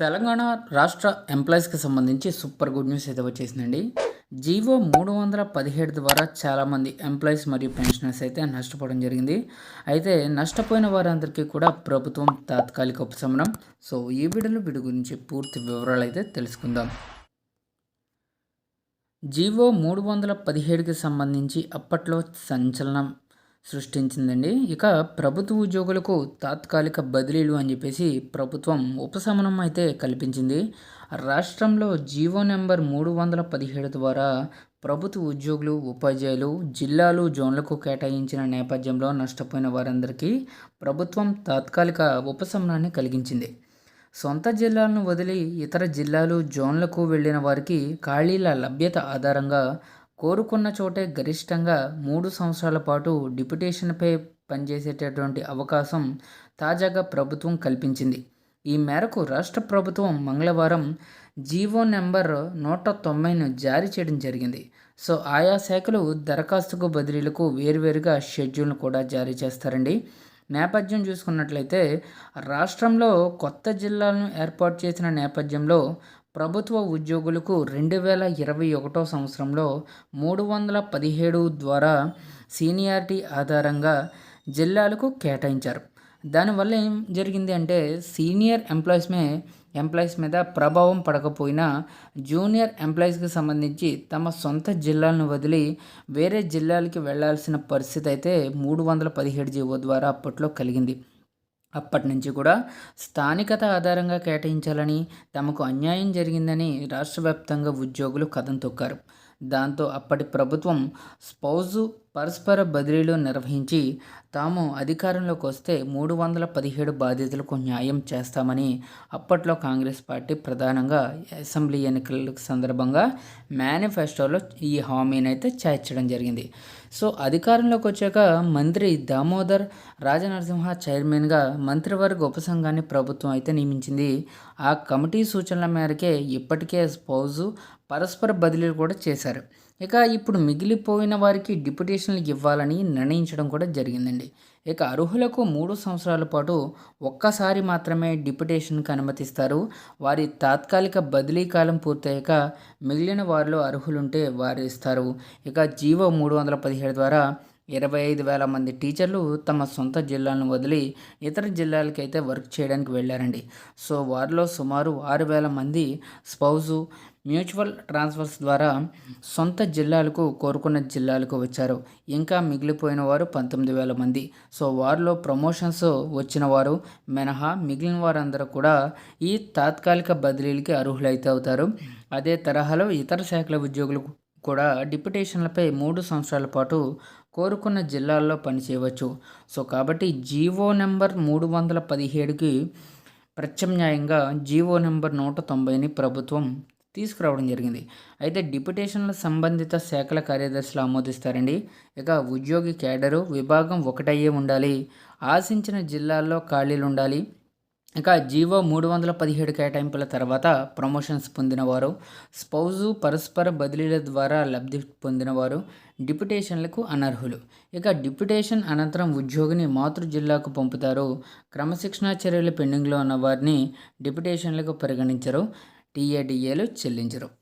తెలంగాణ రాష్ట్ర ఎంప్లాయీస్కి సంబంధించి సూపర్ గుడ్ న్యూస్ అయితే వచ్చేసిందండి. జీవో మూడు వందల పదిహేడు ద్వారా చాలామంది ఎంప్లాయీస్ మరియు పెన్షనర్స్ అయితే నష్టపోవడం జరిగింది. అయితే నష్టపోయిన వారందరికీ కూడా ప్రభుత్వం తాత్కాలిక ఉపశమనం. సో ఈ వీడియోలో వీడి గురించి పూర్తి వివరాలు అయితే తెలుసుకుందాం. జీవో మూడు వందల పదిహేడుకి సంబంధించి అప్పట్లో సంచలనం సృష్టించిందండి. ఇక ప్రభుత్వ ఉద్యోగులకు తాత్కాలిక బదిలీలు అని చెప్పేసి ప్రభుత్వం ఉపశమనం అయితే కల్పించింది. రాష్ట్రంలో జీవో నెంబర్ మూడు వందల పదిహేడు ద్వారా ప్రభుత్వ ఉద్యోగులు ఉపాధ్యాయులు జిల్లాలు జోన్లకు కేటాయించిన నేపథ్యంలో నష్టపోయిన వారందరికీ ప్రభుత్వం తాత్కాలిక ఉపశమనాన్ని కలిగించింది. సొంత జిల్లాలను వదిలి ఇతర జిల్లాలు జోన్లకు వెళ్ళిన వారికి ఖాళీల లభ్యత ఆధారంగా కోరుకున్న చోటే గరిష్టంగా మూడు సంవత్సరాల పాటు డిప్యుటేషన్పై పనిచేసేటటువంటి అవకాశం తాజాగా ప్రభుత్వం కల్పించింది. ఈ మేరకు రాష్ట్ర ప్రభుత్వం మంగళవారం జీవో నెంబర్ నూట తొంభైను జారీ చేయడం జరిగింది. సో ఆయా శాఖలు దరఖాస్తుకు బదిలీలకు వేరువేరుగా షెడ్యూల్ను కూడా జారీ చేస్తారండి. నేపథ్యం చూసుకున్నట్లయితే రాష్ట్రంలో కొత్త జిల్లాలను ఏర్పాటు చేసిన నేపథ్యంలో ప్రభుత్వ ఉద్యోగులకు రెండు వేల ఇరవై ఒకటో సంవత్సరంలో మూడు వందల పదిహేడు ద్వారా సీనియారిటీ ఆధారంగా జిల్లాలకు కేటాయించారు. దానివల్ల ఏం జరిగింది అంటే సీనియర్ ఎంప్లాయీస్మే ఎంప్లాయీస్ మీద ప్రభావం పడకపోయినా జూనియర్ ఎంప్లాయీస్కి సంబంధించి తమ సొంత జిల్లాలను వదిలి వేరే జిల్లాలకి వెళ్ళాల్సిన పరిస్థితి అయితే మూడు వందల పదిహేడు జీవో ద్వారా అప్పట్లో కలిగింది. అప్పటి నుంచి కూడా స్థానికత ఆధారంగా కేటాయించాలని తమకు అన్యాయం జరిగిందని రాష్ట్ర వ్యాప్తంగా ఉద్యోగులు కథం తొక్కారు. దాంతో అప్పటి ప్రభుత్వం స్పౌజు పరస్పర బదిలీలు నిర్వహించి తాము అధికారంలోకి వస్తే మూడు వందల పదిహేడు బాధితులకు న్యాయం చేస్తామని అప్పట్లో కాంగ్రెస్ పార్టీ ప్రధానంగా అసెంబ్లీ ఎన్నికల సందర్భంగా మేనిఫెస్టోలో ఈ హామీని అయితే చేర్చడం జరిగింది. సో అధికారంలోకి వచ్చాక మంత్రి దామోదర్ రాజనరసింహ చైర్మన్గా మంత్రివర్గ ఉపసంఘాన్ని ప్రభుత్వం అయితే నియమించింది. ఆ కమిటీ సూచనల మేరకే ఇప్పటికే స్పౌజు పరస్పర బదిలీలు కూడా చేశారు. ఇక ఇప్పుడు మిగిలిపోయిన వారికి డిప్యుటేషన్లు ఇవ్వాలని నిర్ణయించడం కూడా జరిగిందండి. ఇక అర్హులకు మూడు సంవత్సరాల పాటు ఒక్కసారి మాత్రమే డిప్యుటేషన్కి అనుమతిస్తారు. వారి తాత్కాలిక బదిలీ కాలం పూర్తయ్యాక మిగిలిన వారిలో అర్హులుంటే వారు ఇస్తారు. ఇక జీవో మూడు వందల పదిహేడు ద్వారా ఇరవై ఐదు వేల మంది టీచర్లు తమ సొంత జిల్లాలను వదిలి ఇతర జిల్లాలకైతే వర్క్ చేయడానికి వెళ్ళారండి. సో వారిలో సుమారు ఆరు వేల మంది స్పౌజు మ్యూచువల్ ట్రాన్స్ఫర్స్ ద్వారా సొంత జిల్లాలకు కోరుకున్న జిల్లాలకు వచ్చారు. ఇంకా మిగిలిపోయిన వారు పంతొమ్మిది వేల మంది. సో వారిలో ప్రమోషన్స్ వచ్చిన వారు మినహా మిగిలిన వారందరూ కూడా ఈ తాత్కాలిక బదిలీలకి అర్హులైతే అవుతారు అదే తరహాలో ఇతర శాఖల ఉద్యోగులు కూడా డిప్యుటేషన్లపై మూడు సంవత్సరాల పాటు కోరుకున్న జిల్లాల్లో పనిచేయవచ్చు. సో కాబట్టి జీవో నెంబర్ మూడు వందల పదిహేడుకి ప్రత్యామ్నాయంగా జీవో నెంబర్ నూట తొంభైని ప్రభుత్వం తీసుకురావడం జరిగింది. అయితే డిప్యుటేషన్ల సంబంధిత శాఖల కార్యదర్శులు ఆమోదిస్తారండి. ఇక ఉద్యోగి కేడరు విభాగం ఒకటయ్యే ఉండాలి. ఆశించిన జిల్లాల్లో ఖాళీలు ఉండాలి. ఇక జీవో మూడు వందల పదిహేడు కేటాయింపుల తర్వాత ప్రమోషన్స్ పొందినవారు స్పౌజు పరస్పర బదిలీల ద్వారా లబ్ధి పొందినవారు డిప్యుటేషన్లకు అనర్హులు. ఇక డిప్యుటేషన్ అనంతరం ఉద్యోగిని మాతృ జిల్లాకు పంపుతారు. క్రమశిక్షణా చర్యలు పెండింగ్లో ఉన్న వారిని డిప్యుటేషన్లకు పరిగణించరు. టీఏడిఏలు చెల్లించరు.